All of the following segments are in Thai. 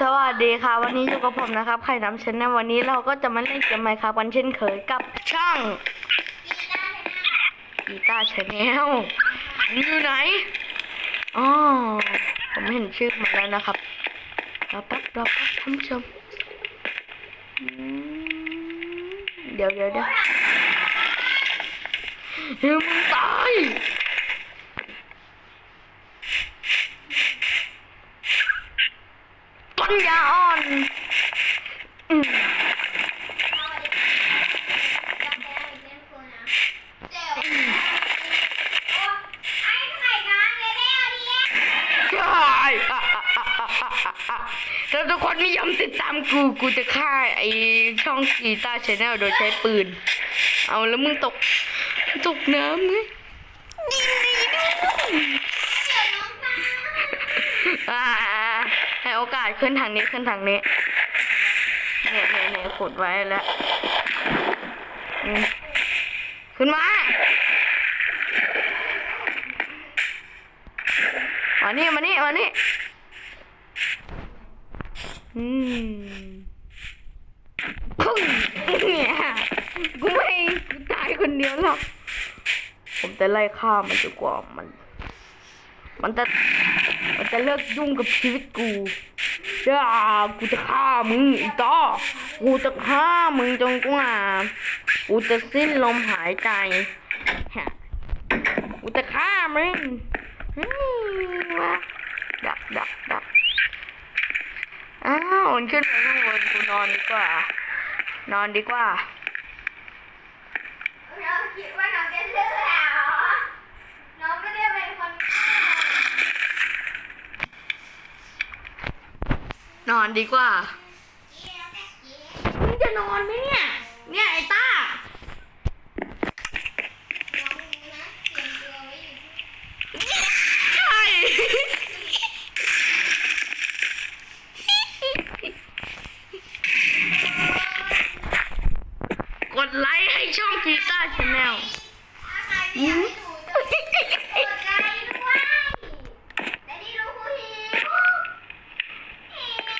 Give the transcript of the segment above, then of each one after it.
สวัสดีค่ะ วันนี้อยู่กับผมนะครับไข่น้ำเชนในวันนี้เราก็จะมาเล่นเกมไมค์ครับวันเช่นเคยกับช่องกีตาร์ชาแนลอยู่ไหนอ๋อผมเห็นชื่อมาแล้วนะครับรอแป๊บรอแป๊บท่านผู้ชมอืมเดี๋ยวเดี๋ยวเดี๋ยวเฮ้ยมึงตายปัญญาอ่อนอืม ใช่ ถ้าทุกคนไม่ยอมติดตาม กูกูจะฆ่าไอช่องกีตาร์ชแนลโดยใช้ปืน เอาแล้วมึงตก ตกน้ำไงยินดีด้วยอ่าให้โอกาสขึ้นทางนี้ขึ้นทางนี้เนี่ยเนี่ยเนี่ยขุดไว้แล้ว ขึ้นมามานี่มานี่มานี่ อืมพุ่งเนี่ยกูไม่กูตายคนเดียวหรอก ผมจะไล่ฆ่ามันจนกว่ามัน มันจะ มันจะเลิกยุ่งกับชีวิตกูย่ากูจะฆ่ามึงอีต่อกูจะฆ่ามึงจนกว่ากูจะสิ้นลมหายใจฮกูจะฆ่ามึงอืมมาดักดักดัก อ้าวมันขึ้นไปข้างบนกูนอนดีกว่า นอนดีกว่าเราคิดว่าน้องจะเชื่อเหรอน้องไม่ได้เป็นคนฆ่านอนดีกว่าเกี้ยวแค่เกี้ยวมึงจะนอนไหมเนี่ย เนี่ยไอ้ต้า น้องนะเตรียมตัวไว้อยู่ที่ ใช่ กดไล ค์ให้ช่องกีตาร์ชาแนล ถ้าใครไม่อยากให้หนูโดนกดไลค์ด้วยและที่รู้ผู้หิวหิว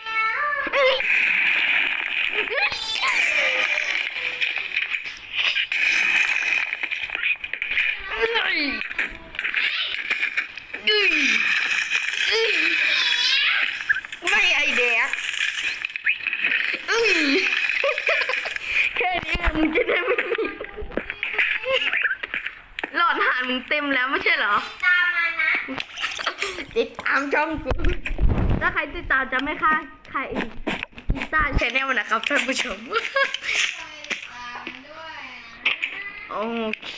ไม่ไอเด็กอื้อแค่นี้มึงจะได้ไม่มีหลอดหานมึงเต็มแล้วไม่ใช่เหรอ ตามมานะ ติดตาม ช่องกูถ้าใครติดตามจะไม่ค่าใครกีตาร์ชแนลนะครับท่านผู้ชมตามด้วยนะโอเค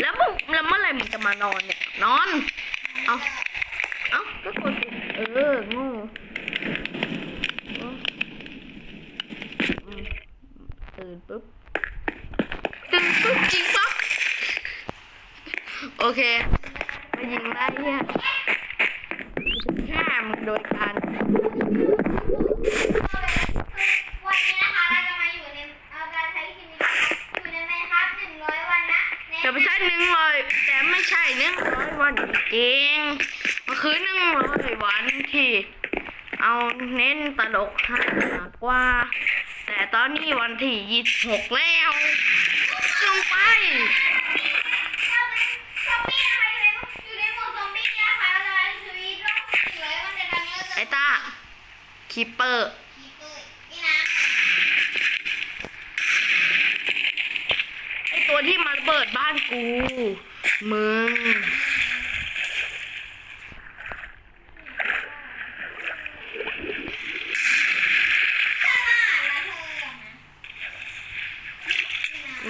แล้วมึงแล้วเมื่อไหร่มึงจะมานอนเนี่ย นอน เอาเอาก็กดสิเออโงูตื่นปุ๊บตื่นปุ๊บจริงปั๊บโอเคมายิงได้เนี่ยฆ่ามึง โดยการ วันนี้นะคะเราจะมาอยู่ในเอาการใช้ชีวิตอยู่ในไมค์ครับหนึ่งร้อยวันนะในแต่ไม่ใช่หนึ่งร้อยแต่ไม่ใช่หนึ่งร้อยวันจริงมันคือหนึ่งร้อยวันที่ เอาเน้นตลกมากกว่า แต่ตอนนี้วันที่ยี่สิบหกแล้วลงไป เราเป็นซอมบี้นะคะอยู่ คีเปอร์ไอตัวที่มาเบิดบ้านกู มึง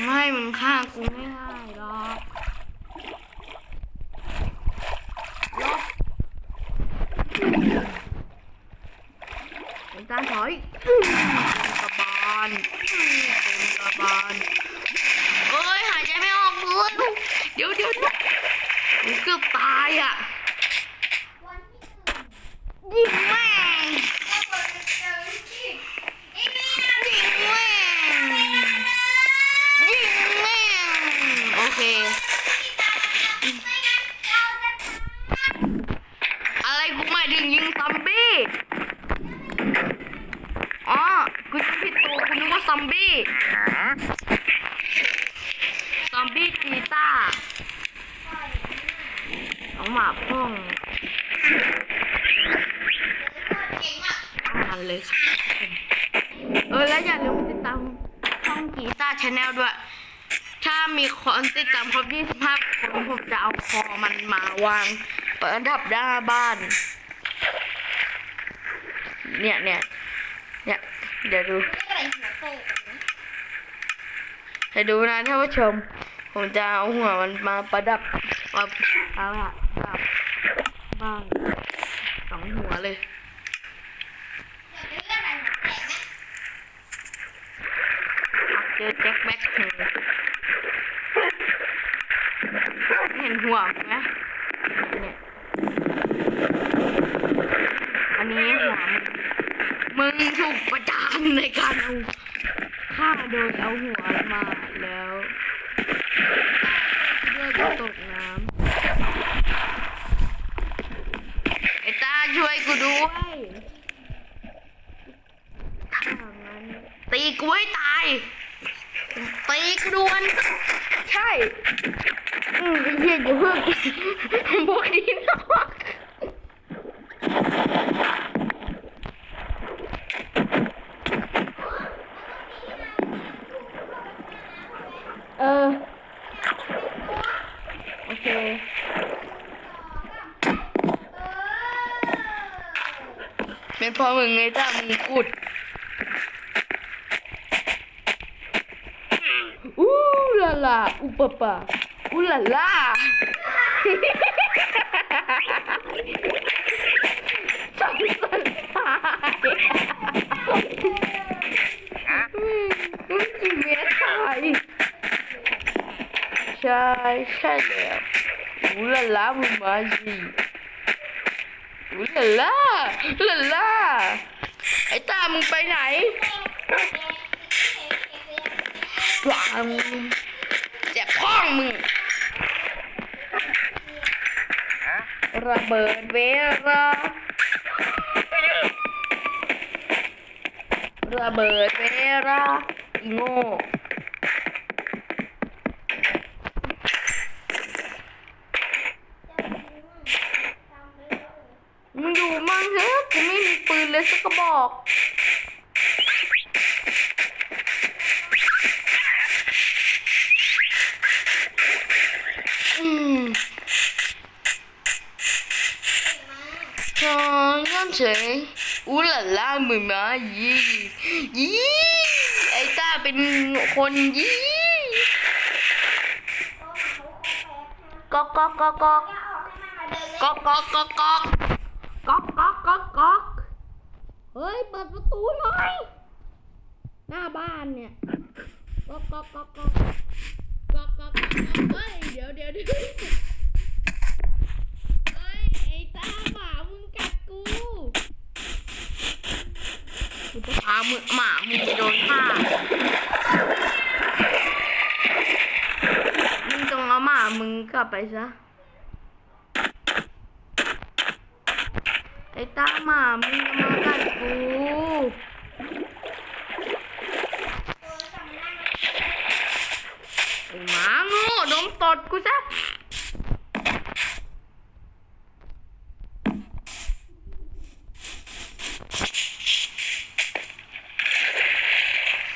ไม่ มึงฆ่ากูไม่ได้หรอกลบเป็นการถอยอื้อกระบาลเป็นกระบาลเอ้ย หายใจไม่ออกเพื่อนเดี๋ยวเดี๋ยวเดี๋ยวกูเกือบตายอะ วันที่หนึ่ง ยิงแม่ง ก็เปิดเจอที่อีนี่นะ ยิงแม่งยิงแม่งโอเค ไม่งั้นเราจะ อะไรกูหมายถึงยิงซอมบี้ เบี้ ซอม บี้กีตาร์น้องหมาพ่องเก่งมากมันเลยค่ะเออแล้วอย่าลืมติดตามช่องกีตาร์ชาแนลด้วย ถ้ามีคนติดตามครบ25คนผมจะเอาคอมันมาวางประดับหน้าบ้าน เนี่ยเนี่ยเนี่ยเดี๋ยวดูไม่อะไรหัวโตเดี๋ยวดูนะท่านผู้ชม ผมจะเอาหัวมันมาประดับมาเอาละดับบ้านสองหัวเลยเจะเลือแตกไหมเจอแจ็คแบ็คเห็นหัวไหมเนี่ยอันนี้หัวมึงมึงถูกประจานในการเอาฆ่าโดยเอาหัวมาแล้วเลือดจะตกน้ำไอ้ตา ช่วยกูด้วยถ้างั้นตีกูให้ตาย ตีกรวนใช่ อืมไอ้เหี้ยอย่าเพิ่งพวกนี้นะเออ โอเค เป็นเพอมึงไงจ้ามึงขุดอู้ลาลาอุปปะอูลาลาสงสารตายมึงกี่เมตรตายใช่ใช่แล้วอู้ลาลามึงมาสิ ลาลาลาลาไอ้ตามึงไปไหนวังเสียบข้องมึงระเบิดเวลาระเบิดเวลาอีโง่อยู่มั่งเถอะกูไม่มีปืนเลย สักกระบอกอืมชอนย้อนเฉยอู้หล่าล่ามือมายี่ยี่ไอ้ตาเป็นคนยี่ก๊อกก๊อกก๊อกก๊อกก๊อกก๊อกก๊อกก๊อก เฮ้ย เปิดประตูหน่อย หน้าบ้านเนี่ยก๊อกก๊อกก๊อกก๊อกก๊อกก๊อกเฮ้ย เดี๋ยวเดี๋ยวเดี๋ยวเอ้ย ไอ้ตาหมามึงกัดกู กูจะพามึงหมามึงจะโดนฆ่ามึงต้องเอาหมามึงกลับไปซะ ไอ้ตาหมามึงจะมากัดกูไอ้หมาโง่ดมตดกูซะ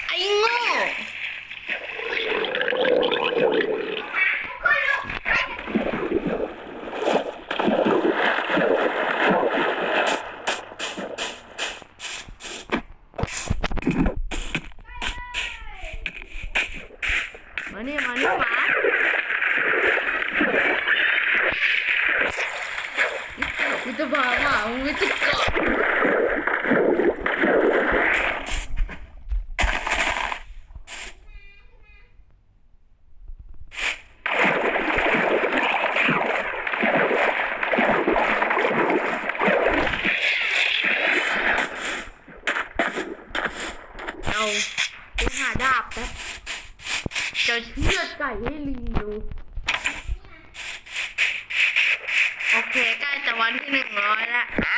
ไอ้โง่มานี่มานี่หมา กูจะพาหมามึงไปจิกเกาะเอาไปหาดาบแป๊บจะเชือดไก่ให้ลิงดู โอเคใกล้จะวันที่หนึ่งร้อยแล้วได้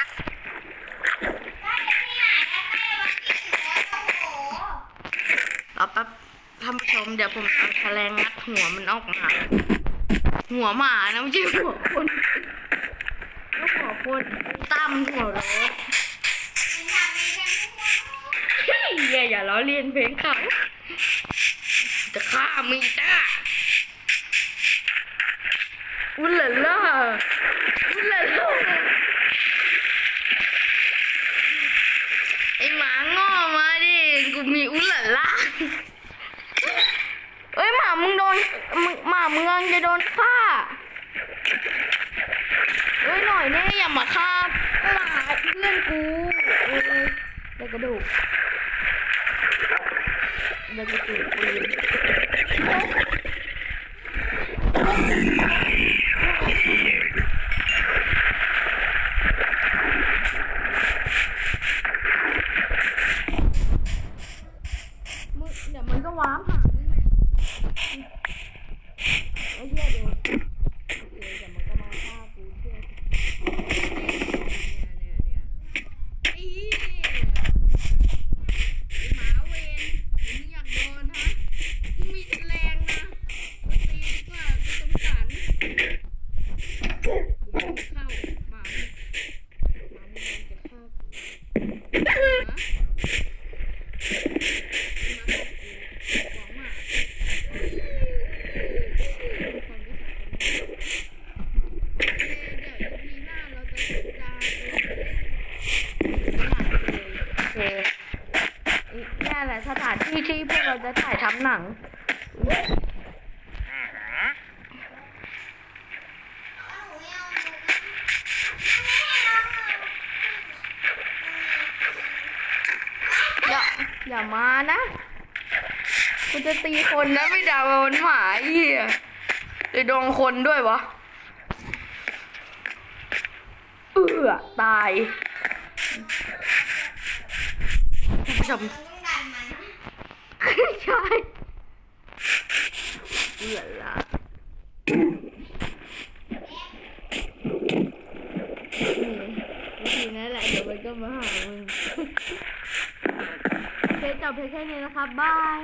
ที่ไหนได้ใกล้วันที่หนึ่งร้อยโอ้โหเอาแป๊บท่านผู้ชมเดี๋ยวผมเอาแฉลงงัดหัวมันออกมา หัวหมานะไม่ใช่หัวคนแล้วหัวคนตั้มหัวรถเป็นทางมีแค่ไม่ควรเฮ้ยอย่าอย่าล้อเลียนเพลงเขาจะฆ่ามึงจ้าอุลล่าล่าอุลล่าล่า ไอหมาง้อมาดิ กูมีอุลล่าล่าเอ้ยหมามึงโดนมึงหมามึงกำลังจะโดนฆ่าเอ้ยหน่อยแน่อย่ามาฆ่าหมาเพื่อนกูเออได้กระดูกได้กระดูกปืนมึงเดี๋ยวมันก็ว้ามหามึงแหละไอ้เหี้ยเดี๋ยวโอเคเดี๋ยวมันก็มาฆ่ากูเชื่อเนี่ยเนี่ยเนี่ยไอ้เหี้ย ไอ้หมาเวนมึงอยากโดนฮะมึงมีแรงนะมาตีดีกว่ากูสงสารกูเข้าหมามึงหมามึงจะฆ่ากูฮะหมาของหมาคนก็ใส่กันเดี๋ยวอีพีหน้าเราจะจะโอเค นี่แหละสถานที่ที่พวกเราจะถ่ายทำหนังเอาหนูไม่เอาหนูไม่เอาอย่าอย่ามานะ กูจะตีคนนะไม่ด่ามันหมาไอ้เหี้ยเลยโดนคนด้วยวะ เอือตายท่านผู้ชม หนูต้องดันมัน ใช่เอือละนี่วิธีนั้นแหละเดี๋ยวมันก็มาหามึงเพจบเพจแค่นี้นะครับบาย